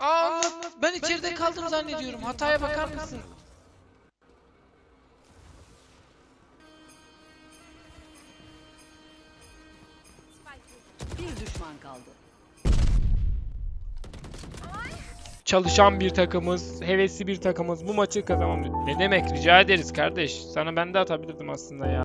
Aa, ben içeride kaldım zannediyorum. Hataya bakar mısın? Bir düşman kaldı. Çalışan bir takımız, hevesli bir takımız. Bu maçı kazanmam. Ne demek? Rica ederiz kardeş. Sana ben de atabilirdim aslında ya.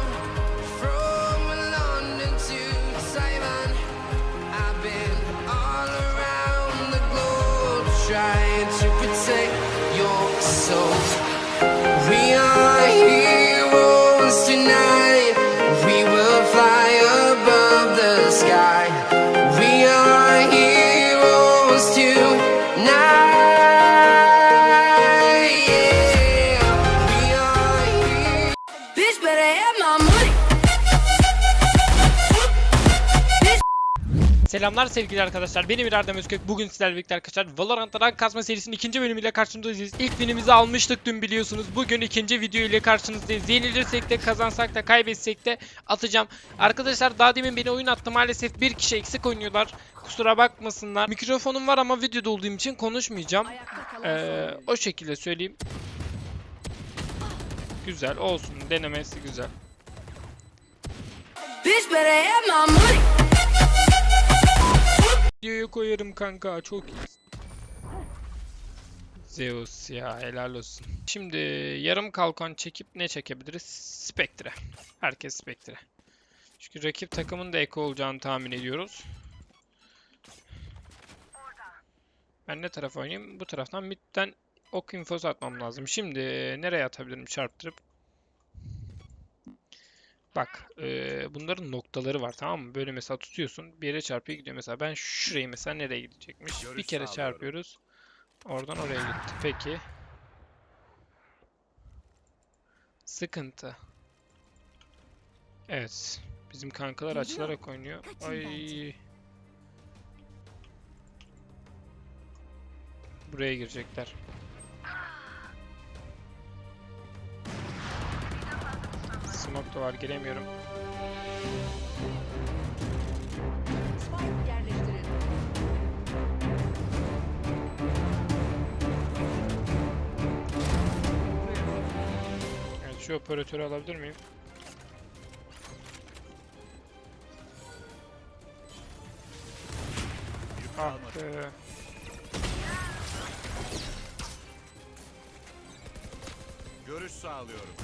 Selamlar sevgili arkadaşlar. Benim İrem Özkök. Bugün sizlerle birlikte arkadaşlar Valorant'ta rank kasma serisinin ikinci bölümüyle karşınızdayız. İlk winimizi almıştık dün biliyorsunuz. Bugün ikinci video ile karşınızdayız. Yenilirsek de kazansak da kaybetsek de atacağım. Arkadaşlar daha demin beni oyun attı. Maalesef bir kişi eksik oynuyorlar. Kusura bakmasınlar. Mikrofonum var ama videoda olduğum için konuşmayacağım. Ee, o şekilde söyleyeyim. Güzel olsun. Denemesi güzel. Bitch, better have my money. Videoya koyarım kanka çok iyi. Zeus ya helal olsun. Şimdi yarım kalkan çekip ne çekebiliriz? Spectre. Herkes Spectre. Çünkü rakip takımın da eko olacağını tahmin ediyoruz. Ben ne taraf oynayayım? Bu taraftan midden ok infosu atmam lazım. Şimdi nereye atabilirim çarptırıp? Bak, eee, bunların noktaları var tamam mı? Böyle mesela tutuyorsun, bir yere çarpıyor gidiyor. Mesela ben şurayı mesela nereye gidecekmiş? Görüş Bir kere sağlıyorum. çarpıyoruz. Oradan oraya gitti. Peki. Sıkıntı. Evet. Bizim kankalar açılarak oynuyor. Ay. Buraya girecekler. Smoke da var giremiyorum. Evet şu operatörü alabilir miyim? Ah. Görüş sağlıyorum.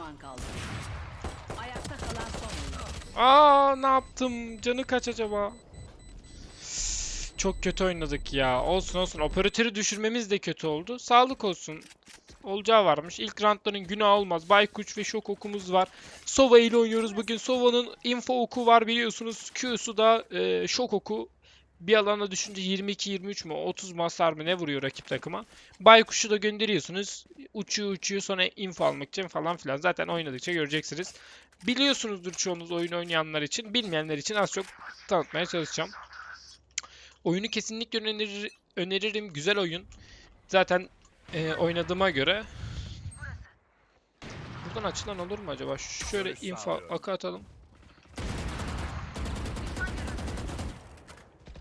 Düşman kaldı. Ayakta kalan son. Aa ne yaptım? Canı kaç acaba? Çok kötü oynadık ya. Olsun olsun. Operatörü düşürmemiz de kötü oldu. Sağlık olsun. Olacağı varmış. İlk roundların günah olmaz. Baykuş ve şok okumuz var. Sova ile oynuyoruz bugün. Sova'nın info oku var biliyorsunuz. Q'su da e, şok oku. Bir alana düşünce 22-23 mü 30 mu hasar mı ne vuruyor rakip takıma. Baykuş'u da gönderiyorsunuz. Uçuyor uçuyor sonra info almak için falan filan. Zaten oynadıkça göreceksiniz. Biliyorsunuzdur çoğunuz oyun oynayanlar için. Bilmeyenler için az çok tanıtmaya çalışacağım. Oyunu kesinlikle önerir, öneririm. Güzel oyun. Zaten e, oynadığıma göre. Buradan açılan olur mu acaba? Şöyle info akı atalım.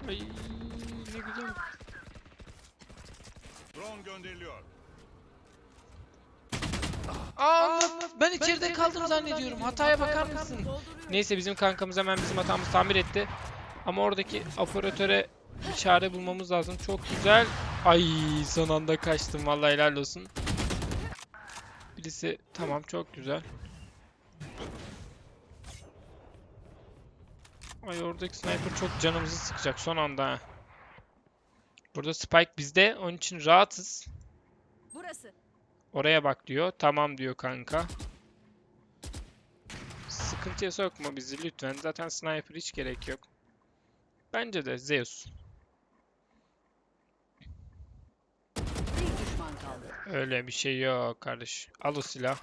Ay ne güzel. Drone gönderiliyor. Aa, ben içeride kaldım zannediyorum. Hataya bakar mısın? Neyse bizim kankamız hemen bizim hatamızı tamir etti. Ama oradaki operatöre bir çare bulmamız lazım. Çok güzel. Ay son anda kaçtım vallahi helal olsun. Birisi tamam çok güzel. Ay oradaki sniper çok canımızı sıkacak son anda. ha. Burada Spike bizde. Onun için rahatız. Burası. Oraya bak diyor. Tamam diyor kanka. Sıkıntıya sokma bizi lütfen. Zaten sniper hiç gerek yok. Bence de Zeus. Öyle bir şey yok kardeş. Al o silah.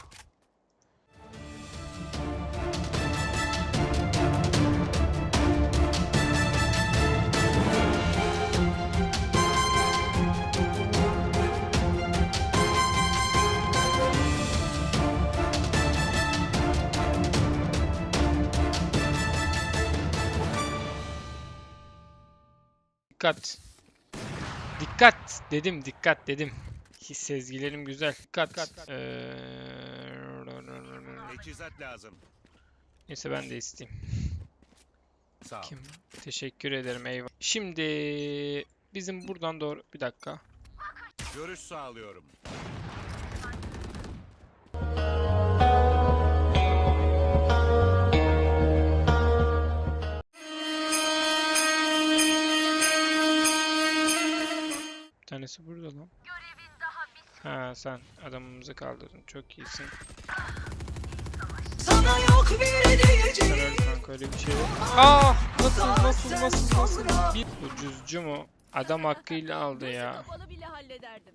Dikkat. Dikkat dedim, dikkat dedim. His sezgilerim güzel. Dikkat. Ee, Teçhizat lazım. Neyse ben de isteyeyim. Sağ ol. Kim? Teşekkür ederim eyvallah. Şimdi bizim buradan doğru bir dakika. Görüş sağlıyorum. Tanesi burada lan. Ha sen adamımızı kaldırdın. Çok iyisin. Sana yok bir diyeceğim. Helal kanka öyle bir şey yok. Aa nasıl nasıl nasıl nasıl? Bir ucuzcu mu? Adam hakkıyla aldı ya. Kapalı bile hallederdim.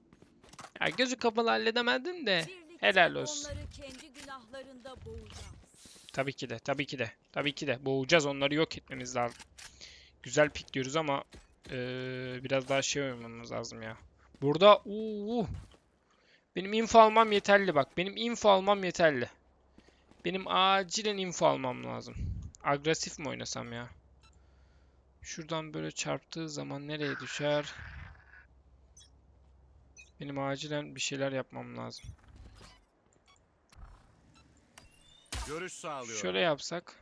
Ya gözü kapalı halledemedim de. Helal olsun. Onları kendi günahlarında boğacağız. Tabii ki de, tabii ki de, tabii ki de. Boğacağız, onları yok etmemiz lazım. Güzel pikliyoruz ama eee, biraz daha şey oynamamız lazım ya. Burada, uuu, benim info almam yeterli bak. Benim info almam yeterli. Benim acilen info almam lazım. Agresif mi oynasam ya? Şuradan böyle çarptığı zaman nereye düşer? Benim acilen bir şeyler yapmam lazım. Görüş sağlıyorum. Şöyle yapsak.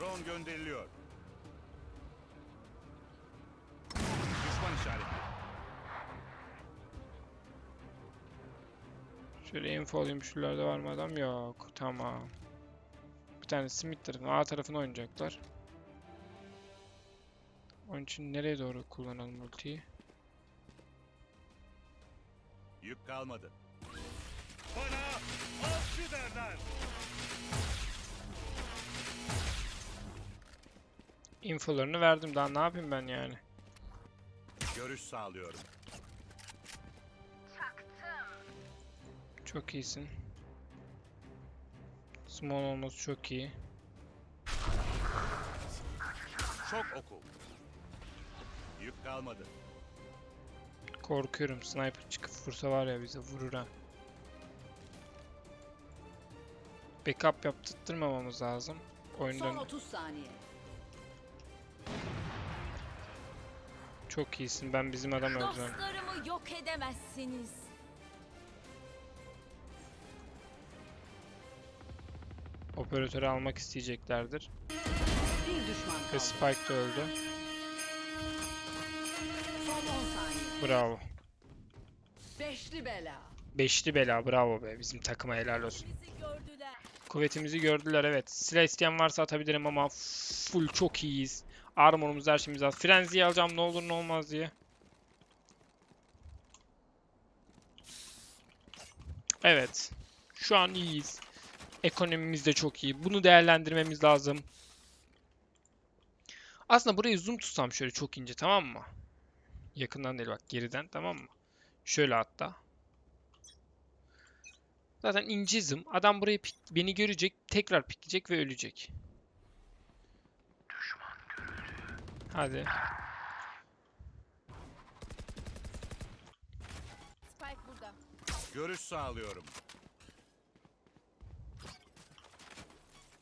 Drone gönderiliyor. Düşman işareti. Şöyle info alayım şuralarda var mı adam? Yok. Tamam. Bir tanesi mid tarafına, A tarafına oynayacaklar. Onun için nereye doğru kullanalım ultiyi? Yük kalmadı. Bana avcı derler. Infolarını verdim. Daha ne yapayım ben yani? Görüş sağlıyorum. Çok iyisin. Small olması çok iyi. Şok oku. Yük kalmadı. Korkuyorum. Sniper çıkıp vursa var ya bize vurur ha. Backup yaptırtmamamız lazım. Oyun Son dön- 30 saniye. Çok iyisin. Ben bizim adam öldürüyorum. Dostlarımı yok edemezsiniz. Operatörü almak isteyeceklerdir. Bir düşman Ve kaldı. Spike de öldü. Son 10 saniye. Bravo. Beşli bela. Beşli bela bravo be. Bizim takıma helal olsun. Bizi gördüler. Kuvvetimizi gördüler evet. Silah isteyen varsa atabilirim ama full çok iyiyiz. Armorumuz her şeyimiz var. Frenzy'yi alacağım ne olur ne olmaz diye. Evet. Şu an iyiyiz. Ekonomimiz de çok iyi. Bunu değerlendirmemiz lazım. Aslında burayı zoom tutsam şöyle çok ince tamam mı? Yakından değil bak geriden tamam mı? Şöyle hatta. Zaten incizim. Adam burayı beni görecek, tekrar pikleyecek ve ölecek. Hadi. Spike burada. Görüş sağlıyorum.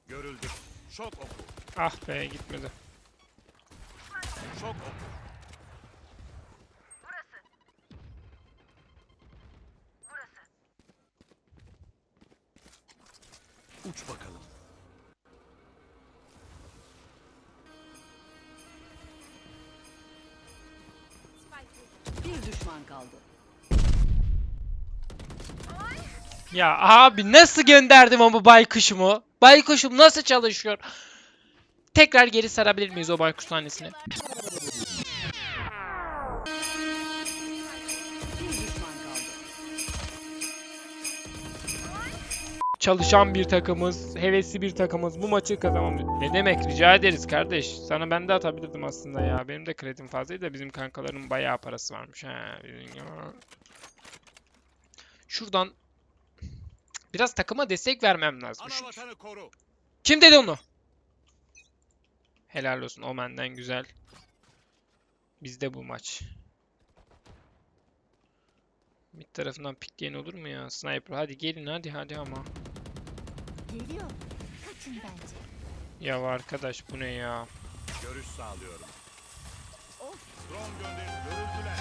Görüldü. Şok oku. Ah be gitmedi. Şok oku. Uç bakalım. Bir düşman kaldı. Ya abi nasıl gönderdim ama baykuşumu? Baykuşum nasıl çalışıyor? Tekrar geri sarabilir miyiz o baykuş tanesini? Çalışan bir takımız, hevesli bir takımız. Bu maçı kazanmamız. Ne demek? Rica ederiz kardeş. Sana ben de atabilirdim aslında ya. Benim de kredim fazlaydı da bizim kankaların bayağı parası varmış. Ha, Şuradan biraz takıma destek vermem lazım. Kim dedi onu? Helal olsun. Omen'den güzel. Bizde bu maç. Mid tarafından pikleyen olur mu ya? Sniper hadi gelin hadi hadi ama. Geliyor. Kaçın bence. Ya arkadaş bu ne ya? Görüş sağlıyorum. Of. Drone gönder. Görüldüler.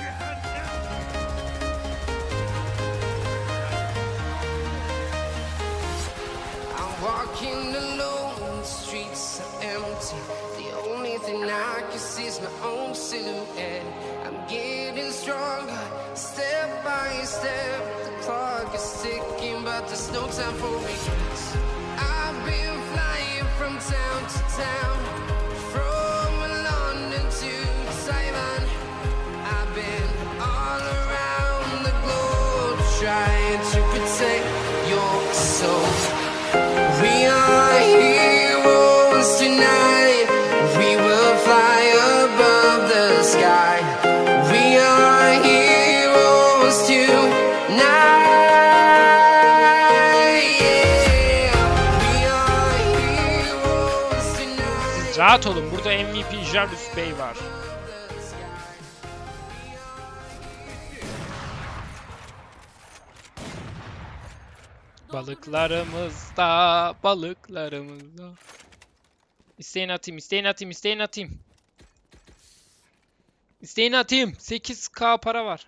I'm walking alone, the streets are empty. The only thing I can see is my own silhouette. I'm getting stronger, step by step. The clock is ticking, but there's no time for regrets. Town rahat olun. Burada MVP Jarvis Bey var. Balıklarımızda, balıklarımızda. İsteyin atayım, isteyin atayım, isteyin atayım. İsteyin atayım. 8k para var.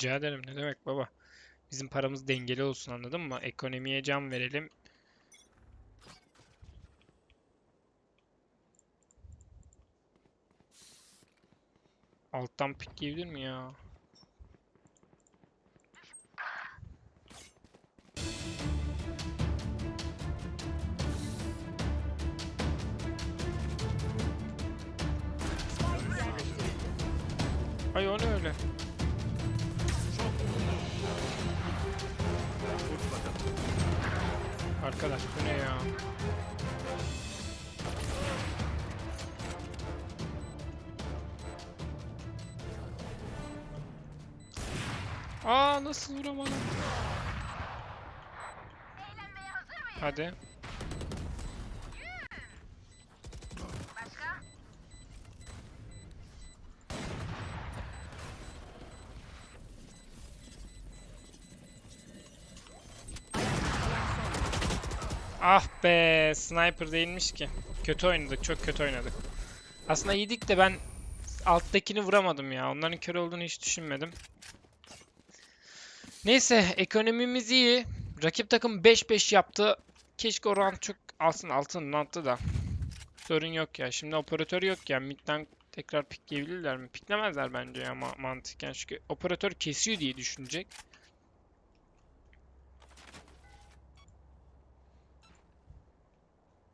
Rica ederim. Ne demek baba? Bizim paramız dengeli olsun anladın mı? Ekonomiye can verelim. Alttan pikleyebilir mi ya? Ay o ne öyle? Arkadaş bu ne ya? Aa nasıl vuramadım? Hadi. Ah be, sniper değilmiş ki. Kötü oynadık, çok kötü oynadık. Aslında yedik de ben alttakini vuramadım ya. Onların kör olduğunu hiç düşünmedim. Neyse, ekonomimiz iyi. Rakip takım 5-5 yaptı. Keşke o çok alsın altın round'da da. Sorun yok ya. Şimdi operatör yok ya. Mid'den tekrar pikleyebilirler mi? Piklemezler bence ya ma mantıken. Çünkü operatör kesiyor diye düşünecek.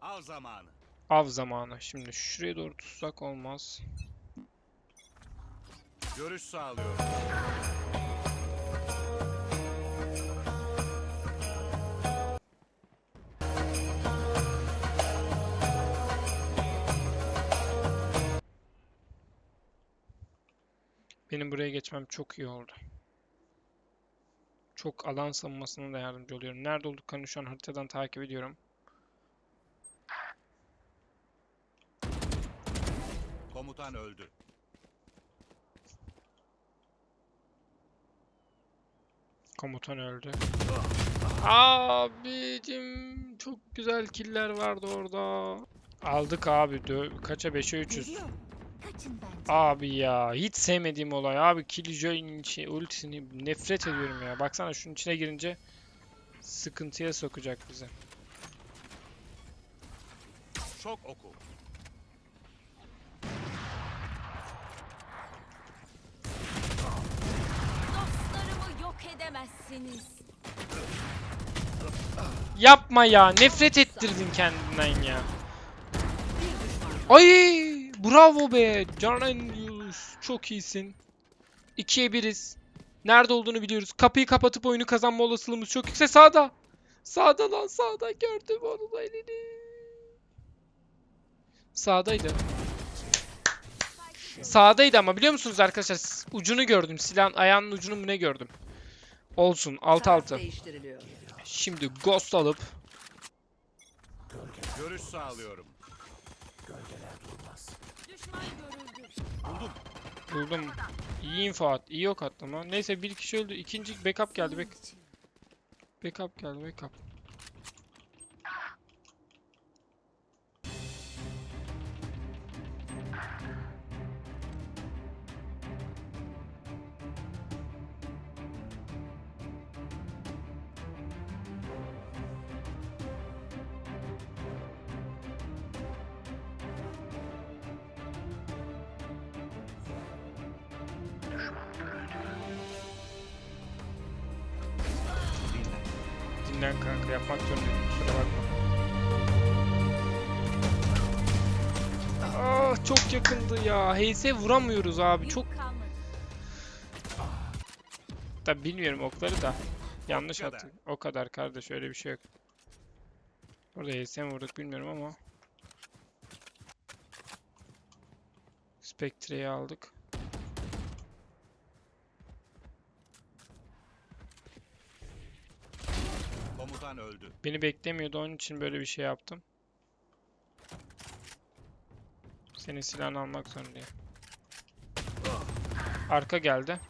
Av zamanı. Av zamanı. Şimdi şuraya doğru tutsak olmaz. Görüş sağlıyorum. Benim buraya geçmem çok iyi oldu. Çok alan savunmasına da yardımcı oluyorum. Nerede olduklarını şu an haritadan takip ediyorum. Komutan öldü. Komutan öldü. Abicim çok güzel killer vardı orada. Aldık abi. Dö- Kaça 5'e 300. Geliyor. Kaçın bence. Abi ya hiç sevmediğim olay. Abi Killjoy'un şey, ultisini nefret ediyorum ya. Baksana şunun içine girince sıkıntıya sokacak bizi. Şok oku. Edemezsiniz. Yapma ya. Nefret ettirdin kendinden ya. Ay bravo be. Canan. Çok iyisin. 2'ye 1'iz. Nerede olduğunu biliyoruz. Kapıyı kapatıp oyunu kazanma olasılığımız çok yüksek. Sağda. Sağda lan sağda. Gördüm onun elini. Sağdaydı. Sağdaydı ama biliyor musunuz arkadaşlar? Ucunu gördüm. Silahın ayağının ucunu mu ne gördüm? Olsun. 6 Taraf 6. değiştiriliyor. Şimdi Ghost alıp Görüş sağlıyorum. buldum. İyi info at. iyi ok attım ha. Neyse bir kişi öldü. İkinci backup geldi. Back backup geldi. Backup. Dinlen kanka yapmak zorundayım. Kusura bakma. Ah çok yakındı ya. Heyse vuramıyoruz abi. Çok da bilmiyorum okları da. Yanlış attık. O kadar kardeş öyle bir şey yok. Orada Heyse mi vurduk bilmiyorum ama. Spectre'yi aldık. Komutan öldü. Beni beklemiyordu onun için böyle bir şey yaptım. Senin silahını almak zorundayım. Arka geldi.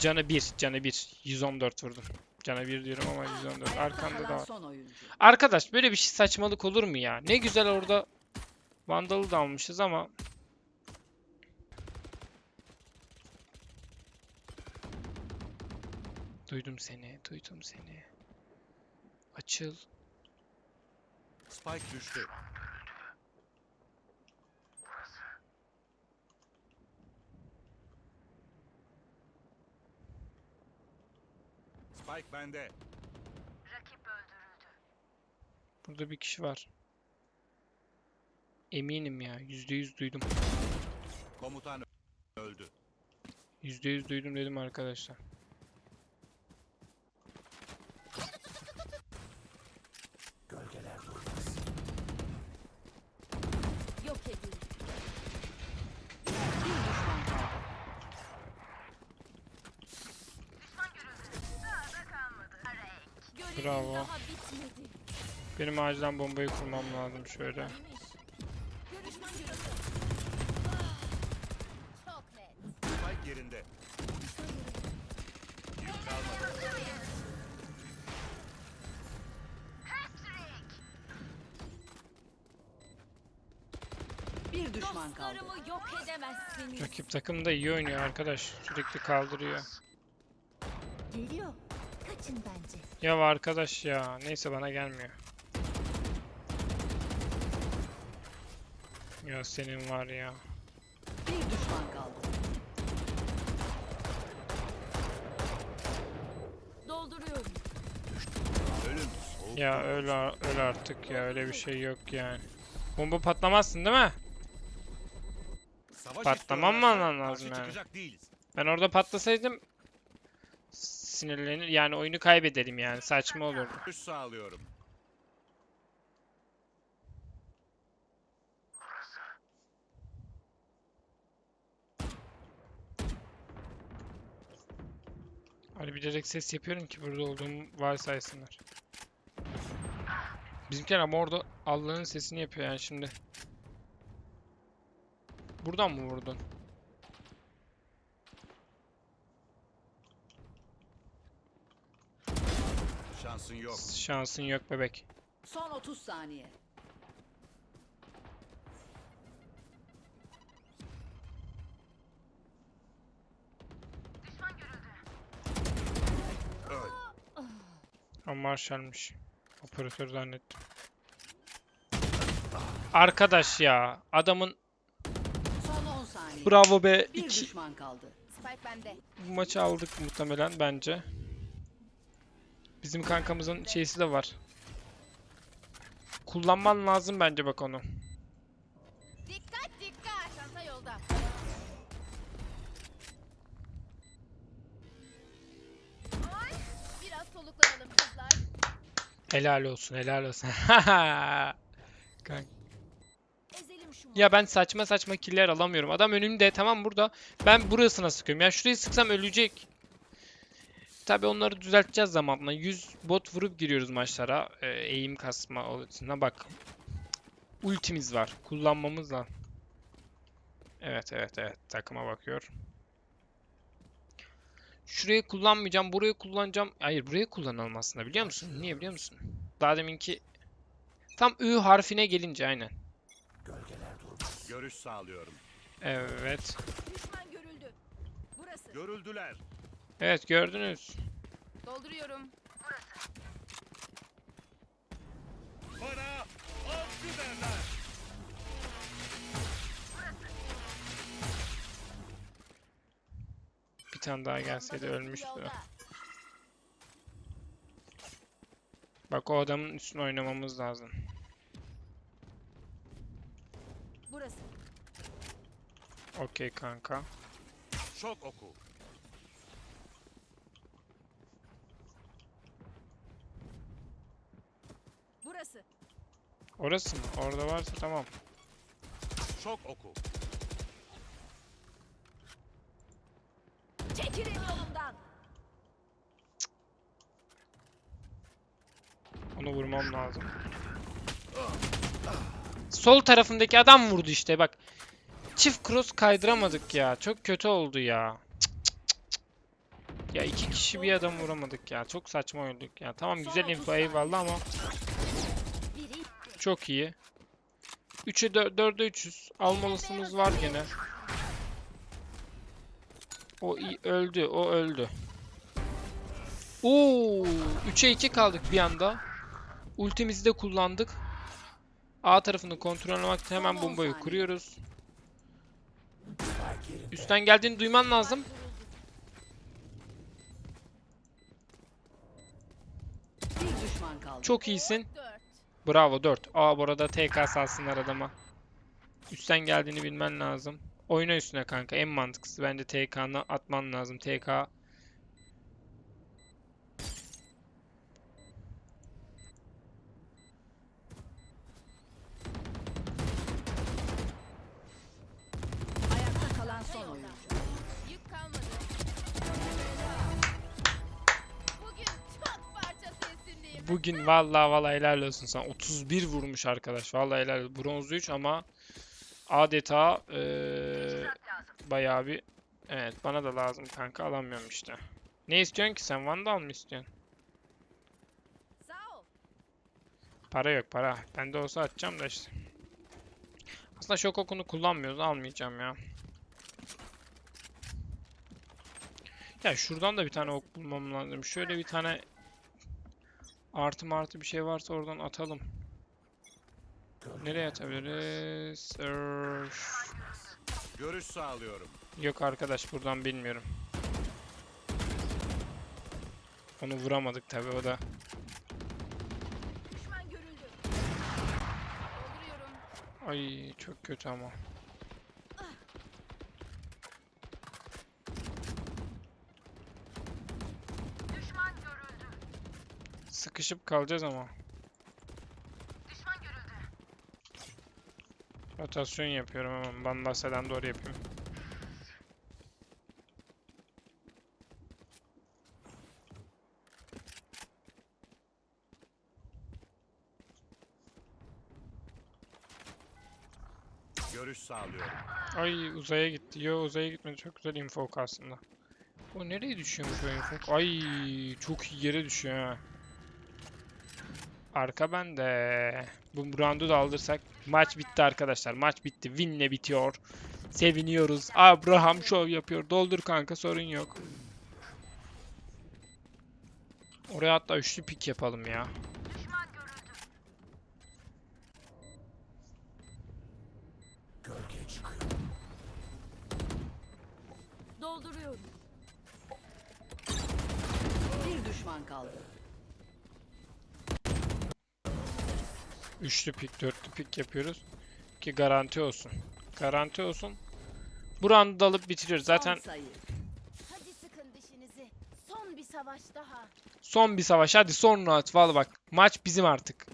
Canı 1, canı 1. 114 vurdum. Canı 1 diyorum ama 114. Ayakta Arkanda da var. son oyuncu. Arkadaş böyle bir şey saçmalık olur mu ya? Ne güzel orada Vandal'ı da almışız ama Duydum seni, duydum seni. Açıl. Spike düştü. Spike bende. Burada bir kişi var. Eminim ya. Yüzde yüz duydum. Komutan öldü. Yüzde yüz duydum dedim arkadaşlar. Benim acilen bombayı kurmam lazım şöyle. Spike yerinde. Yük kalmadı. Bir düşman kaldı. Dostlarımı yok edemezsiniz. Rakip takım da iyi oynuyor arkadaş. Sürekli kaldırıyor. Geliyor. Kaçın bence. Ya arkadaş ya. Neyse bana gelmiyor. Ya senin var ya. Bir düşman kaldı. Dolduruyorum. Ya öl, öl artık ya. Öyle bir şey yok yani. Bomba patlamazsın değil mi? Savaş Patlamam mı alman lazım yani? Ben orada patlasaydım sinirlenir yani oyunu kaybederim yani saçma olurdu. Görüş sağlıyorum. Hani bilerek ses yapıyorum ki burada olduğumu varsaysınlar. Bizimkiler ama orada Allah'ın sesini yapıyor yani şimdi. Buradan mı vurdun? Şansın yok. Şansın yok bebek. Son 30 saniye. Ama Marshall'mış. Operatör zannettim. Arkadaş ya. Adamın Son 10 saniye. bravo be. Bir iki düşman kaldı. Spike bende. bu maçı aldık muhtemelen bence. Bizim kankamızın şeysi de var. Kullanman lazım bence bak onu. Soluklanalım kızlar. Helal olsun, helal olsun. Kanka. Ya ben saçma saçma killer alamıyorum. Adam önümde tamam burada. Ben burasına sıkıyorum. Ya şurayı sıksam ölecek. Tabi onları düzelteceğiz zamanla. 100 bot vurup giriyoruz maçlara. Ee, eğim kasma olasılığına bak. Ultimiz var. Kullanmamız lazım. Evet evet evet. Takıma bakıyor. Şurayı kullanmayacağım. Burayı kullanacağım. Hayır burayı kullanalım aslında biliyor musun? Niye biliyor musun? Daha deminki tam Ü harfine gelince aynen. Görüş sağlıyorum. Evet. Düşman görüldü. Burası. Görüldüler. Evet gördünüz. Dolduruyorum. Bana tane daha gelseydi ölmüştü. Bak o adamın üstüne oynamamız lazım. Burası. Okey kanka. Şok oku. Burası. Orası mı? Orada varsa tamam. Şok oku. Çekilin yolumdan. Onu vurmam lazım. Sol tarafındaki adam vurdu işte bak. Çift cross kaydıramadık ya. Çok kötü oldu ya. Ya iki kişi bir adam vuramadık ya. Çok saçma olduk ya. Tamam güzel info eyvallah ama çok iyi. 3'e 4'e 300. Almalısımız var gene. O öldü. O öldü. Oo, 3'e 2 kaldık bir anda. Ultimizi de kullandık. A tarafını kontrol etmek için hemen bombayı kuruyoruz. Üstten geldiğini duyman lazım. Çok iyisin. Bravo 4. Aa bu arada TK salsınlar adama. Üstten geldiğini bilmen lazım. Oyna üstüne kanka. En mantıklısı bence TK'nı atman lazım. TK Bugün vallahi vallahi helal olsun sana. 31 vurmuş arkadaş. Vallahi helal. olsun. Bronz 3 ama adeta eee bayağı bir Evet bana da lazım kanka alamıyorum işte. Ne istiyorsun ki sen? Vandal mı istiyorsun? Para yok para. Bende olsa atacağım da işte. Aslında şok okunu kullanmıyoruz. Almayacağım ya. Ya şuradan da bir tane ok bulmam lazım. Şöyle bir tane artı martı bir şey varsa oradan atalım. Nereye atabiliriz? Görüş sağlıyorum. Yok arkadaş buradan bilmiyorum. Onu vuramadık tabi o da. Düşman görüldü. Dolduruyorum. Ay çok kötü ama. Sıkışıp kalacağız ama. Rotasyon yapıyorum hemen. Bandaseden doğru yapayım. Görüş sağlıyorum. Ay uzaya gitti. Yo uzaya gitmedi. Çok güzel info aslında. O nereye düşüyormuş o info? Ay çok iyi yere düşüyor ha. Arka bende. Bu roundu da alırsak maç bitti arkadaşlar. Maç bitti. Win'le bitiyor. Seviniyoruz. Abraham show yapıyor. Doldur kanka sorun yok. Oraya hatta üçlü pik yapalım ya. Dolduruyorum. Bir düşman kaldı. Üçlü pik, dörtlü pik yapıyoruz. Ki garanti olsun. Garanti olsun. Bu roundu da alıp bitiriyoruz. Zaten Son sayı. Hadi sıkın dişinizi. Son bir savaş daha. son bir savaş. Hadi son round. Valla bak. Maç bizim artık.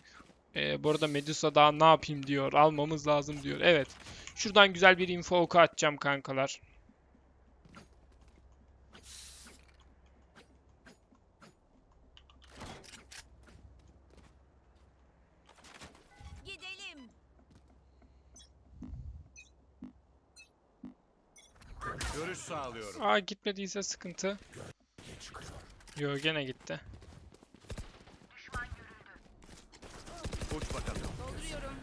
Ee, bu arada Medusa daha ne yapayım diyor. Almamız lazım diyor. Evet. Şuradan güzel bir info oku atacağım kankalar. Görüş sağlıyorum. Aa gitmediyse sıkıntı. Yo gene gitti. Uç bakalım. Dolduruyorum.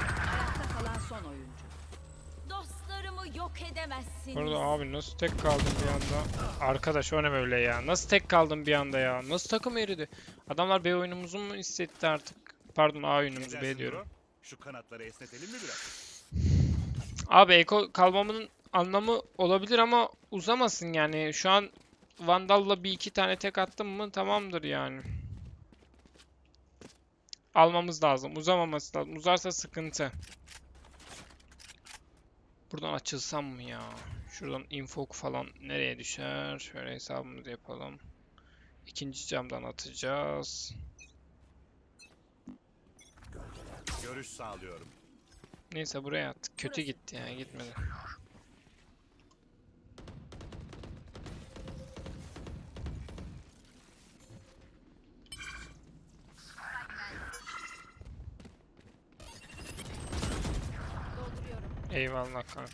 Ayakta kalan son oyuncu. Dostlarımı yok edemezsiniz. Bu arada abi nasıl tek kaldım bir anda? Arkadaş o ne böyle ya? Nasıl tek kaldım bir anda ya? Nasıl takım eridi? Adamlar B oyunumuzu mu hissetti artık? Pardon A Ne B diyorum. Şu kanatları esnetelim mi biraz? Abi Eko kalmamın anlamı olabilir ama uzamasın yani. Şu an Vandal'la bir iki tane tek attım mı tamamdır yani. Almamız lazım. Uzamaması lazım. Uzarsa sıkıntı. Buradan açılsam mı ya? Şuradan info falan nereye düşer? Şöyle hesabımızı yapalım. İkinci camdan atacağız. Görüş sağlıyorum. Neyse buraya attık. Kötü gitti ya. Gitmedi. Eyvallah kanka.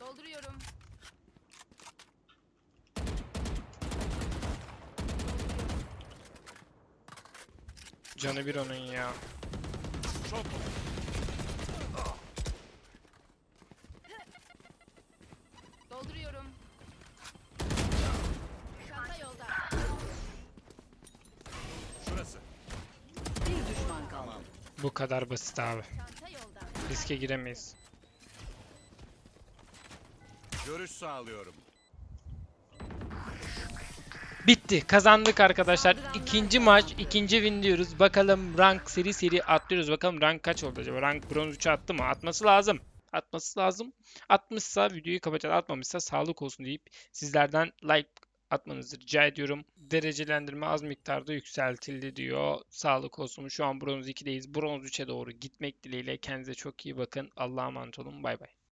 Dolduruyorum. Canı bir onun ya. Dolduruyorum. Çanta yolda. Şurası. Bir düşman kaldı. Bu kadar basit abi. Çanta yolda. Riske giremeyiz. Görüş sağlıyorum. Bitti. Kazandık arkadaşlar. İkinci maç, ikinci win diyoruz. Bakalım rank seri seri atlıyoruz. Bakalım rank kaç oldu acaba? Rank bronz 3'e attı mı? Atması lazım. Atması lazım. Atmışsa videoyu kapatacağız. Atmamışsa sağlık olsun deyip sizlerden like atmanızı rica ediyorum. Derecelendirme az miktarda yükseltildi diyor. Sağlık olsun. Şu an bronz 2'deyiz. Bronz 3'e doğru gitmek dileğiyle. Kendinize çok iyi bakın. Allah'a emanet olun. Bay bay.